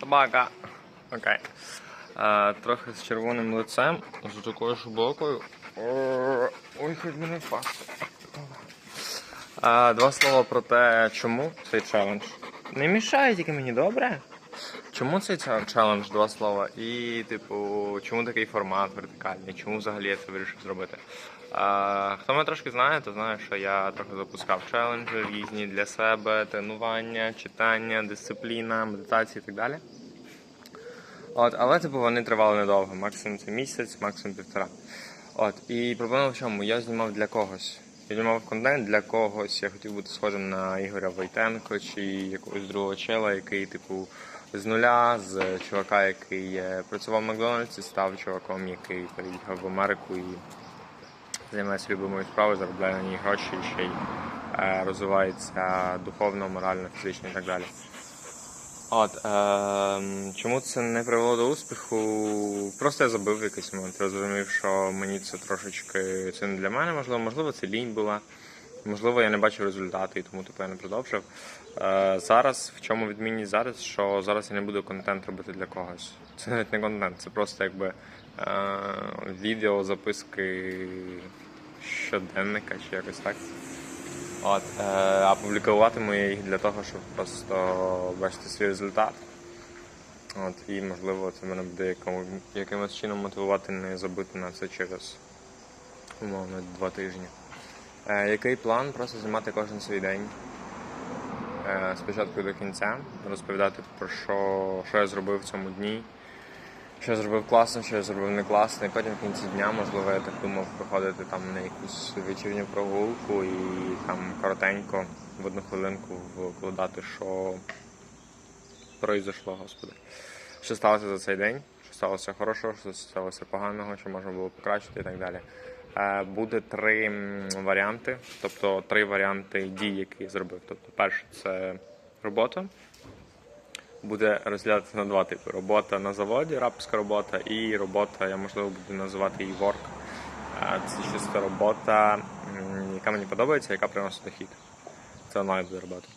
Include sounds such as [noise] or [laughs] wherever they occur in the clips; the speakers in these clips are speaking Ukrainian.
Собака. Окей. Е, трохи з червоним лицем, з такою ж бокою. Ой, хоч мене впасти. Е, два слова про те, чому цей челендж. Не мішає тільки мені добре. Чому цей челендж, два слова? І, типу, чому такий формат вертикальний? Чому взагалі я це вирішив зробити? А, хто мене трошки знає, то знає, що я трохи запускав челенджі різні для себе, тренування, читання, дисципліна, медитація і так далі. От, але типу вони тривали недовго, максимум це місяць, максимум півтора. От, і проблема в чому? Я знімав для когось. Я знімав контент для когось. Я хотів бути схожим на Ігоря Войтенко чи якогось другого чела, який, типу, з нуля, з чувака, який працював в Макдональдсі, став чуваком, який переїхав в Америку і займається любимою справою, заробляє на ній гроші і ще й е, розвивається духовно, морально, фізично і так далі. От, е, чому це не привело до успіху? Просто я забив якийсь момент. Я зрозумів, що мені це трошечки це не для мене, можливо, можливо, це лінь була. Можливо, я не бачив результати і тому типу, я не продовжив. Е, зараз в чому відмінність зараз, що зараз я не буду контент робити для когось. Це навіть не контент, це просто якби е, відео, записки щоденника чи якось так. От, е, а публікуватиму я їх для того, щоб просто бачити свій результат. От, і можливо це мене буде якимось чином мотивувати не забити на це через умовно два тижні. Е, який план? Просто знімати кожен свій день. Е, спочатку до кінця, розповідати про що, що я зробив в цьому дні, що я зробив класно, що я зробив не класно, і потім в кінці дня, можливо, я так думав виходити там на якусь вечірню прогулку і там коротенько в одну хвилинку вкладати, що произошло, господи. Що сталося за цей день, що сталося хорошого, що сталося поганого, що можна було покращити і так далі. Е, Буде три варіанти, тобто три варіанти дій, які я зробив. Тобто, перше це робота, буде розділятися на два типи: робота на заводі, рапська робота, і робота, я можливо буду називати її. Е, Це чисто робота, яка мені подобається, яка приносить дохід. Це онлайн буде робота.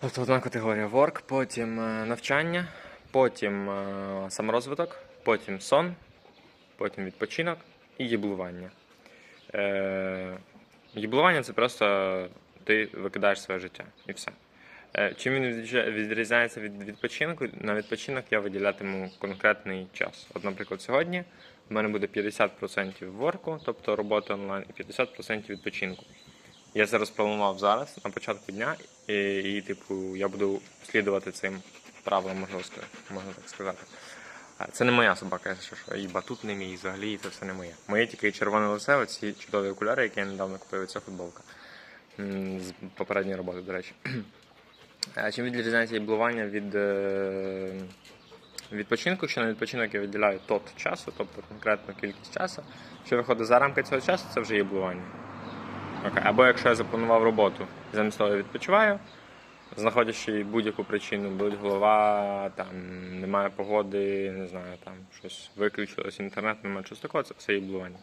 Тобто одна категорія work, потім е, навчання, потім е, саморозвиток, потім сон, потім відпочинок і їблування. Е, їблування це просто ти викидаєш своє життя і все. Е, Чим він відрізня- відрізняється від відпочинку? На відпочинок я виділятиму конкретний час. От, наприклад, сьогодні в мене буде 50% ворку, тобто роботи онлайн, і 50% відпочинку. Я це розпланував зараз на початку дня, і, і типу, я буду слідувати цим правилам, можна, так сказати. Це не моя собака, якщо що, і батут не мій, взагалі це все не моє. Моє тільки червоне лице, оці чудові окуляри, які я недавно купив, і ця футболка. З попередньої роботи, до речі. Чим відрізняється їблування від е, відпочинку? Що на відпочинок я виділяю тот часу, тобто конкретну кількість часу. Що виходить за рамки цього часу, це вже їблування. Окей. Або якщо я запланував роботу, замість того я відпочиваю, знаходячи будь-яку причину, болить голова, там немає погоди, не знаю, там щось виключилось, інтернет, немає чогось такого, це все їблування.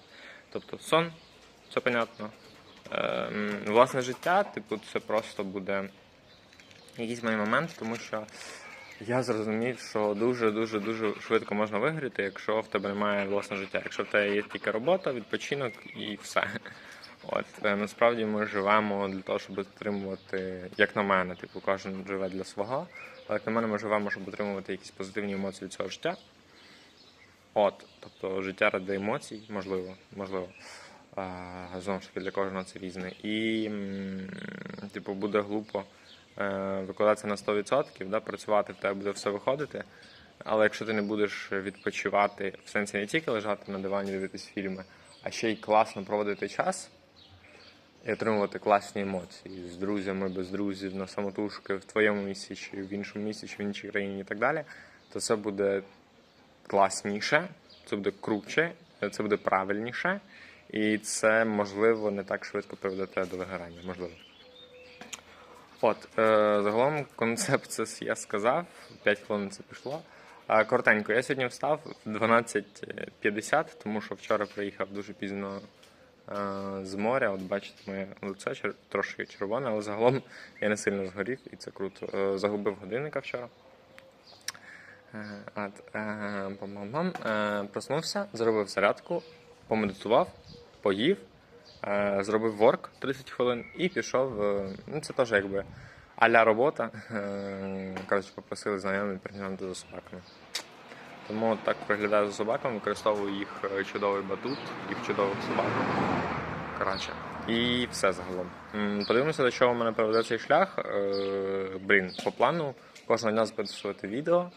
Тобто сон, все понятно. Ем, власне життя, типу, це просто буде якийсь мій момент, тому що я зрозумів, що дуже дуже швидко можна вигоріти, якщо в тебе немає власного життя. Якщо в тебе є тільки робота, відпочинок і все. От е, насправді ми живемо для того, щоб отримувати, як на мене, типу, кожен живе для свого. Але як на мене, ми живемо, щоб отримувати якісь позитивні емоції від цього життя. От, тобто життя ради емоцій, можливо, можливо. Знову ж таки, для кожного це різне. І, типу, буде глупо викладатися на 100%, да, працювати, в тебе буде все виходити. Але якщо ти не будеш відпочивати, в сенсі не тільки лежати на дивані, дивитись фільми, а ще й класно проводити час і отримувати класні емоції з друзями, без друзів, на самотужки, в твоєму місці, чи в іншому місці, чи в іншій країні і так далі, то це буде класніше, це буде круче, це буде правильніше, і це можливо не так швидко приведе тебе до вигорання. Можливо. От, е, загалом концепт це я сказав, 5 хвилин це пішло. Е, коротенько, я сьогодні встав в 12.50, тому що вчора приїхав дуже пізно е, з моря. От бачите, моє лице чер- трошки червоне, але загалом я не сильно згорів і це круто. Е, загубив годинника вчора. Е, От, е. Е, проснувся, зробив зарядку, помедитував, поїв, зробив ворк 30 хвилин і пішов. е, Ну, це теж якби аля робота. Е, Коротше, попросили знайомі приглянути за собаками. Тому так приглядаю за собаками, використовую їх е, чудовий батут, їх чудових собак. Коротше. І все загалом. Подивимося, до чого в мене приведе цей шлях. Е, Блін, по плану кожного дня записувати відео.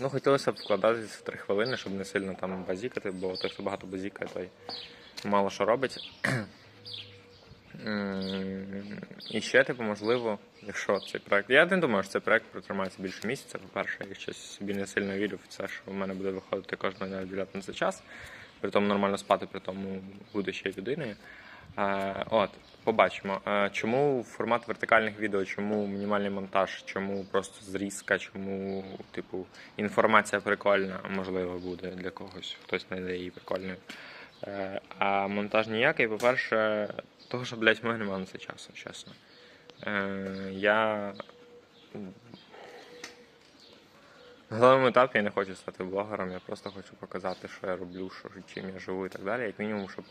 Ну, хотілося б вкладатися в 3 хвилини, щоб не сильно там базікати, бо той, хто багато базікає, той мало що робить. І ще, типу, можливо, якщо цей проект. Я не думаю, що цей проект протримається більше місяця. По-перше, я щось собі не сильно вірю в це, що в мене буде виходити кожного дня виділяти на це час. При тому нормально спати, при тому бути ще людиною. Е, от, побачимо. Е, чому формат вертикальних відео, чому мінімальний монтаж, чому просто зрізка, чому, типу, інформація прикольна, можливо, буде для когось, хтось знайде її прикольною. Е, а монтаж ніякий, по-перше, того, що, блядь, в немає на це часу, чесно. Е, я на даному етапі я не хочу стати блогером, я просто хочу показати, що я роблю, що, чим я живу і так далі. Як мінімум, щоб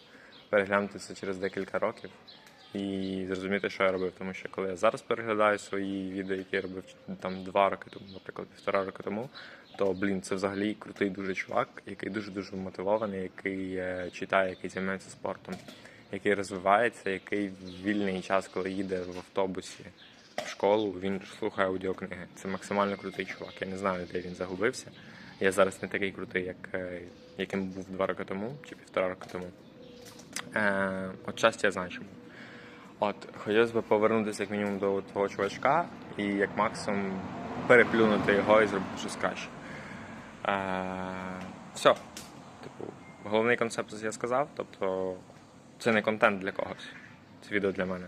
переглянути це через декілька років і зрозуміти, що я робив. Тому що коли я зараз переглядаю свої відео, які я робив там два роки тому, наприклад, півтора роки тому, то блін, це взагалі крутий дуже чувак, який дуже дуже мотивований, який е, читає, який займається спортом, який розвивається, який в вільний час, коли їде в автобусі в школу, він слухає аудіокниги. Це максимально крутий чувак. Я не знаю, де він загубився. Я зараз не такий крутий, як е, яким був два роки тому чи півтора роки тому. Е, от я знаю чому. От, хотілося б повернутися як мінімум до того чувачка і як максимум переплюнути його і зробити щось краще. Все. Типу, головний концепт я сказав, тобто це не контент для когось. Це відео для мене.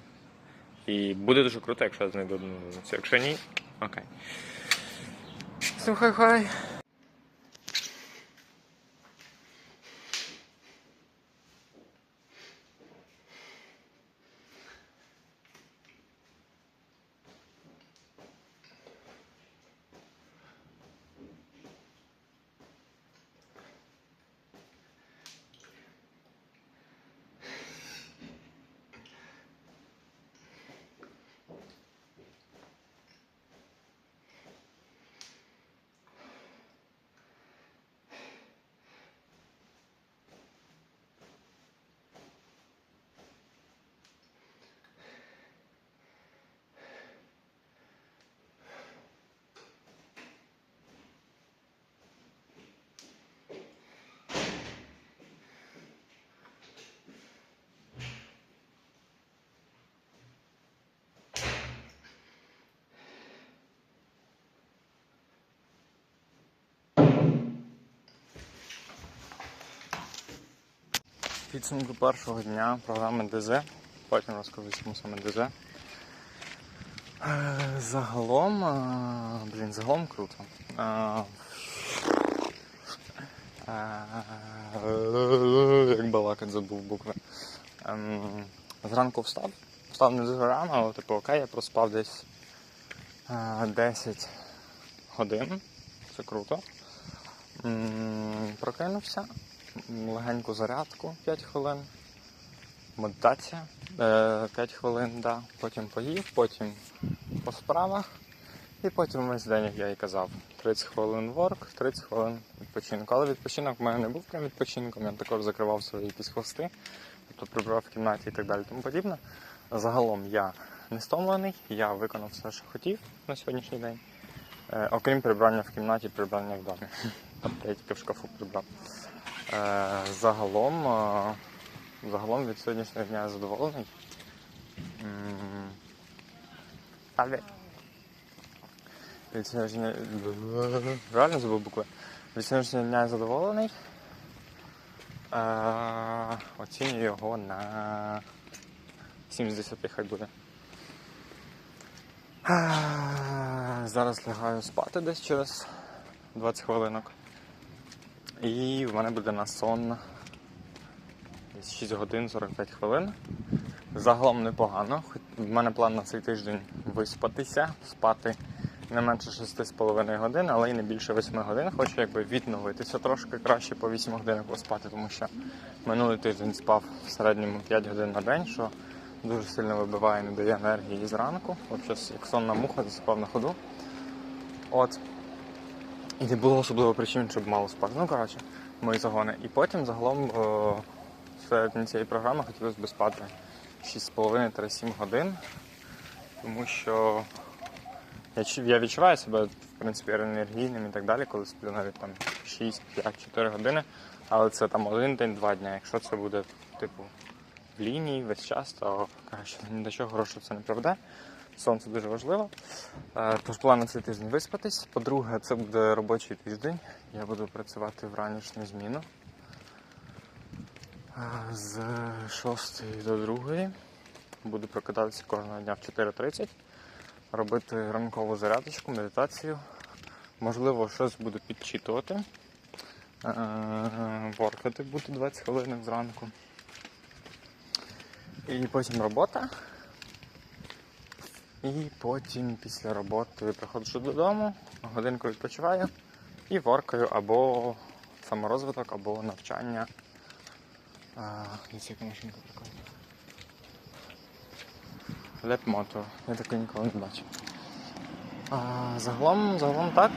І буде дуже круто, якщо я знайду одну. Якщо ні, окей. Всім хай-хай. Підсумку першого дня програми ДЗ. Потім розкажу, чому саме ДЗ. Е, Загалом, е, блін, загалом круто. Е, Як балакать забув букви. Ем, Зранку встав. Встав не дуже рано, але типу окей, я проспав десь е, 10 годин. Це круто. Прокинувся легеньку зарядку 5 хвилин, медитація е, 5 хвилин, да. потім поїв, потім по справах, і потім весь день, як я і казав, 30 хвилин ворк, 30 хвилин відпочинку. Але відпочинок в мене не був прям відпочинком, я також закривав свої якісь хвости, тобто прибрав в кімнаті і так далі. Тому подібне. Загалом я не стомлений, я виконав все, що хотів на сьогоднішній день. Е, окрім прибрання в кімнаті, прибрання в домі. Тобто [laughs] я тільки в шкафу прибрав. Е, загалом, е, загалом від сьогоднішнього дня я задоволений. Але від сьогоднішнього реально забув букви. Від сьогоднішнього дня я задоволений. Е, оцінюю його на 7 з 10 хай буде. Зараз лягаю спати десь через 20 хвилинок. І в мене буде на сон 6 годин 45 хвилин. Загалом непогано. В мене план на цей тиждень виспатися, спати не менше 6,5 годин, але й не більше 8 годин. Хочу якби відновитися трошки краще по 8 годинах поспати, тому що минулий тиждень спав в середньому 5 годин на день, що дуже сильно вибиває, не дає енергії зранку. Взагалі, як сонна муха, засипав на ходу. От. І не було особливо причин, щоб мало спати. Ну, коротше, мої загони. І потім загалом о, середині цієї програми хотілося б спати 6,5-7 годин, тому що я, відчуваю себе, в принципі, енергійним і так далі, коли сплю навіть там 6, 5, 4 години, але це там один день, два дня. Якщо це буде, типу, в лінії весь час, то краще ні до чого хорошого це не приведе. Сон це дуже важливо. Е, Тож план на цей тиждень виспатись. По-друге, це буде робочий тиждень. Я буду працювати в ранішню зміну. Е, З 6 до 2. Буду прокидатися кожного дня в 4.30, робити ранкову зарядочку, медитацію. Можливо, щось буду підчитувати. Е, Воркати буду 20 хвилин зранку. І потім робота. І потім після роботи приходжу додому, годинку відпочиваю і воркаю або саморозвиток, або навчання. Дивіться, яка машинка прикольна. Леп-мотор. Я таке ніколи не бачив. Загалом, загалом так.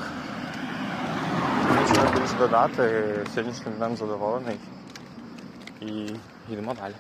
Нічого більше додати. Сьогоднішнім днем задоволений. І йдемо далі.